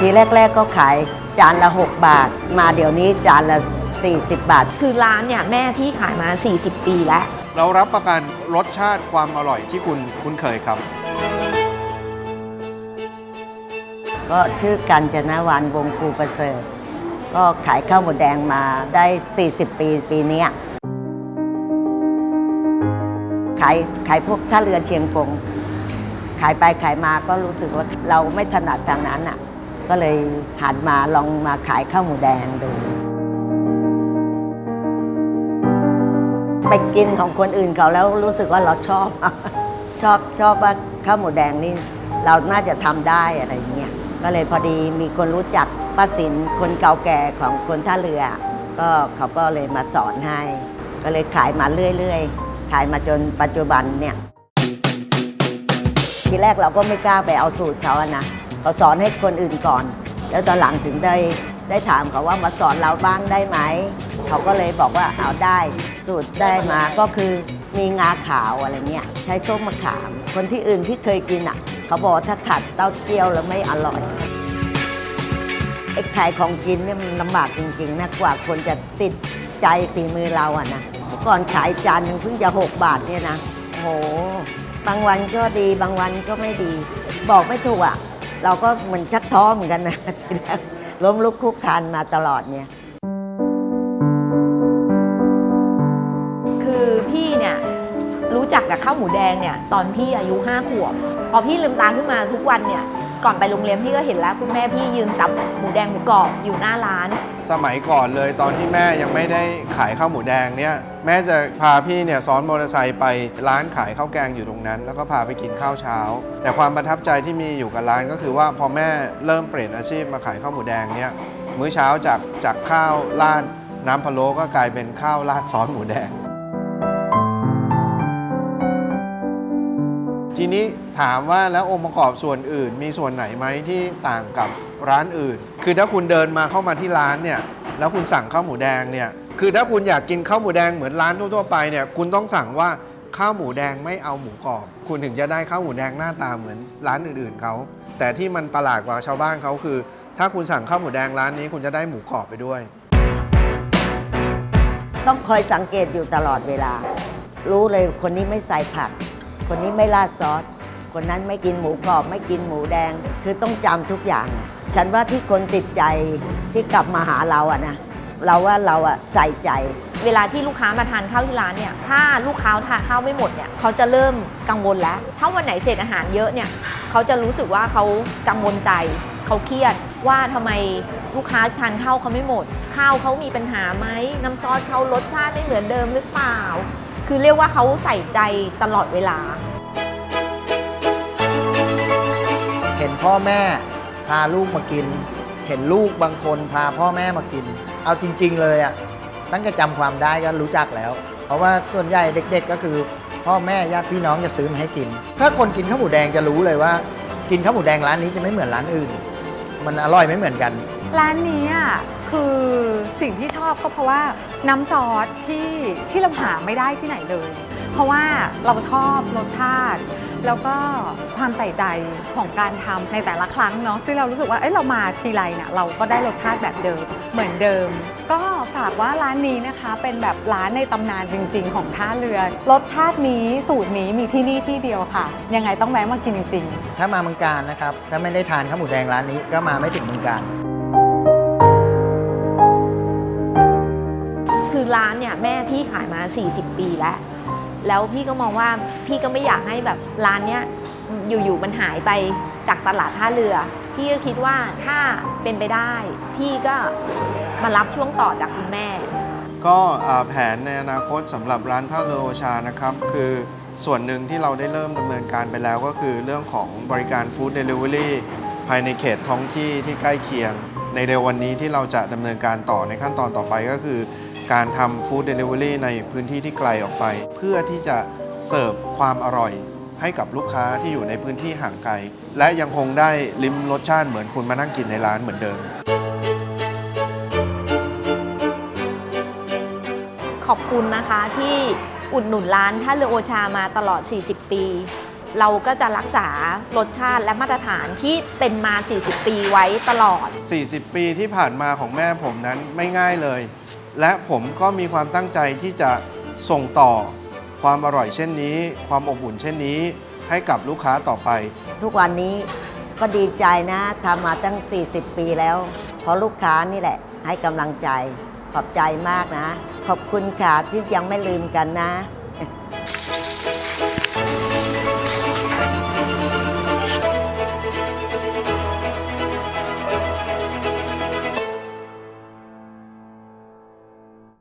ทีแรก ๆ ก็ขายจานละ 6 บาท มาเดี๋ยวนี้จานละ 40 บาท คือร้านเนี่ยแม่พี่ขายมา 40 ปีแล้ว เรารับประกันรสชาติความอร่อยที่คุณคุ้นเคยครับ ก็ชื่อกัญจนวันวงคูประเสริฐ ก็ขายข้าวหมูแดงมาได้ 40 ปีปีเนี้ยขายขายพวกท่าเรือเชียงกงขายไปขายมาก็รู้สึกว่าเราไม่ถนัดทางนั้นอะ ก็เลยหันมาลองมาขายข้าวหมูแดงดู ไปกินของคนอื่นเขาแล้วรู้สึกว่าเราชอบ ชอบชอบว่าข้าวหมูแดงนี่เราน่าจะทำได้อะไรเงี้ยก็เลยพอดีมีคนรู้จักป้าสินคนเก่าแก่ของคนท่าเรือ ก็เขาก็เลยมาสอนให้ ก็เลยขายมาเรื่อยๆ ขายมาจนปัจจุบันเนี่ยทีแรกเราก็ไม่กล้าไปเอาสูตรเขาอะนะ เขาสอนให้คนอื่นก่อน แล้วตอนหลังถึงได้ได้ถามเขาว่ามาสอนเราบ้างได้ไหม เขาก็เลยบอกว่าเอาได้ สูตรได้มาก็คือมีงาขาวอะไรเงี้ยใช้ส้มมะขาม คนที่อื่นที่เคยกินอะ เขาบอกว่าถ้าขัดเต้าเจี้ยวแล้วไม่อร่อยไอ้ขายของกินเนี่ยมันลำบากจริงๆนะกว่าคนจะติดใจฝีมือเราอะนะก่อนขายจานหนึงเพิ่งจะหกบาทเนี่ยนะโอ้โหบางวันก็ดีบางวันก็ไม่ดี บอกไม่ถูกอะ เราก็เหมือนชักท้อเหมือนกันนะทีแรกล้มลุกคลุกคลานมาตลอดเนี่ย คือพี่เนี่ยรู้จักกับข้าวหมูแดงเนี่ยตอนพี่อายุ5ขวบ พอพี่ลืมตาขึ้นมาทุกวันเนี่ยก่อนไปโรงเรียนพี่ก็เห็นแล้วคุณแม่พี่ยืนสับหมูแดงหมูกรอบอยู่หน้าร้าน สมัยก่อนเลยตอนที่แม่ยังไม่ได้ขายข้าวหมูแดงเนี่ย แม่จะพาพี่เนี่ยซ้อนมอเตอร์ไซค์ไปร้านขายข้าวแกงอยู่ตรงนั้น แล้วก็พาไปกินข้าวเช้า แต่ความประทับใจที่มีอยู่กับร้านก็คือว่าพอแม่เริ่มเปลี่ยนอาชีพมาขายข้าวหมูแดงเนี่ยมื้อเช้าจากจากข้าวราดน้ำพะโล้ก็กลายเป็นข้าวราดซอสหมูแดง ทีนี้ถามว่าแล้วองค์ประกอบส่วนอื่น มีส่วนไหนไหมที่ต่างกับร้านอื่น คือถ้าคุณเดินมาเข้ามาที่ร้านเนี่ยแล้วคุณสั่งข้าวหมูแดงเนี่ย คือถ้าคุณอยากกินข้าวหมูแดงเหมือนร้านทั่วๆไปเนี่ยคุณต้องสั่งว่าข้าวหมูแดงไม่เอาหมูกรอบ คุณถึงจะได้ข้าวหมูแดงหน้าตาเหมือนร้านอื่นๆเขาแต่ที่มันประหลาดกว่าชาวบ้านเขาคือ ถ้าคุณสั่งข้าวหมูแดงร้านนี้คุณจะได้หมูกรอบไปด้วย ต้องคอยสังเกตอยู่ตลอดเวลา รู้เลยคนนี้ไม่ใส่ผัก คนนี้ไม่ราดซอส คนนั้นไม่กินหมูกรอบ ไม่กินหมูแดง คือต้องจำทุกอย่าง ฉันว่าที่คนติดใจที่กลับมาหาเราอะนะ เราว่าเราอะใส่ใจ เวลาที่ลูกค้ามาทานข้าวที่ร้านเนี่ย ถ้าลูกค้าทานข้าวไม่หมดเนี่ยเขาจะเริ่มกังวลแล้ว ถ้าวันไหนเศษอาหารเยอะเนี่ยเขาจะรู้สึกว่าเขากังวลใจ เขาเครียดว่าทำไมลูกค้าทานข้าวเขาไม่หมด ข้าวเขามีปัญหาไหมน้ำซอสเขารสชาติไม่เหมือนเดิมหรือเปล่า คือเรียกว่าเขาใส่ใจตลอดเวลา เห็นพ่อแม่พาลูกมากิน เห็นลูกบางคนพาพ่อแม่มากิน เอาจริง ๆ เลยอะ่ะตั้งแต่จำความได้ก็รู้จักแล้ว เพราะว่าส่วนใหญ่เด็ก ๆ ก็คือ พ่อแม่ญาติพี่น้องจะซื้อมาให้กิน ถ้าคนกินข้าวหมูแดงจะรู้เลยว่า กินข้าวหมูแดงร้านนี้จะไม่เหมือนร้านอื่น มันอร่อยไม่เหมือนกัน ร้านนี้อะคือสิ่งที่ชอบก็เพราะว่าน้ำซอสที่ที่เราหาไม่ได้ที่ไหนเลย เพราะว่าเราชอบรสชาติ แล้วก็ความใส่ใจของการทำในแต่ละครั้งเนาะซึ่งเรารู้สึกว่าเอ้ยเรามาทีไรเนี่ยเราก็ได้รสชาติแบบเดิมเหมือนเดิม ก็ฝากว่าร้านนี้นะคะเป็นแบบร้านในตำนานจริง ๆ ของท่าเรือรสชาตินี้สูตรนี้มีที่นี่ที่เดียวค่ะ ยังไงต้องแวะมากินจริงๆ ถ้ามาเมืองการนะครับถ้าไม่ได้ทานข้าวหมูแดงร้านนี้ก็มาไม่ถึงเมืองการคือร้านเนี่ยแม่พี่ขายมา 40 ปีแล้ว แล้วพี่ก็มองว่าพี่ก็ไม่อยากให้แบบร้านเนี้ยอยู่ๆมันหายไปจากตลาดท่าเรือ พี่ก็คิดว่าถ้าเป็นไปได้ พี่ก็มารับช่วงต่อจากคุณแม่ ก็แผนในอนาคตสำหรับร้านท่าเรือโอชานะครับ คือส่วนหนึ่งที่เราได้เริ่มดำเนินการไปแล้วก็คือเรื่องของบริการฟู้ดเดลิเวอรี่ภายในเขตท้องที่ที่ใกล้เคียง ในเร็ววันนี้ที่เราจะดำเนินการต่อในขั้นตอนต่อไปก็คือ การทำฟู้ดเดลิเวอรี่ในพื้นที่ที่ไกลออกไป เพื่อที่จะเสิร์ฟความอร่อยให้กับลูกค้าที่อยู่ในพื้นที่ห่างไกล และยังคงได้ลิ้มรสชาติเหมือนคุณมานั่งกินในร้านเหมือนเดิม ขอบคุณนะคะที่อุดหนุนร้านท่าเรือโอชามาตลอด 40 ปี เราก็จะรักษารสชาติและมาตรฐานที่เป็นมา 40 ปีไว้ตลอด 40 ปีที่ผ่านมาของแม่ผมนั้นไม่ง่ายเลย และผมก็มีความตั้งใจที่จะส่งต่อความอร่อยเช่นนี้ ความอบอุ่นเช่นนี้ ให้กับลูกค้าต่อไป ทุกวันนี้ก็ดีใจนะทำมาตั้ง 40 ปีแล้ว เพราะลูกค้านี่แหละ ให้กำลังใจขอบใจมากนะ ขอบคุณค่ะที่ยังไม่ลืมกันนะ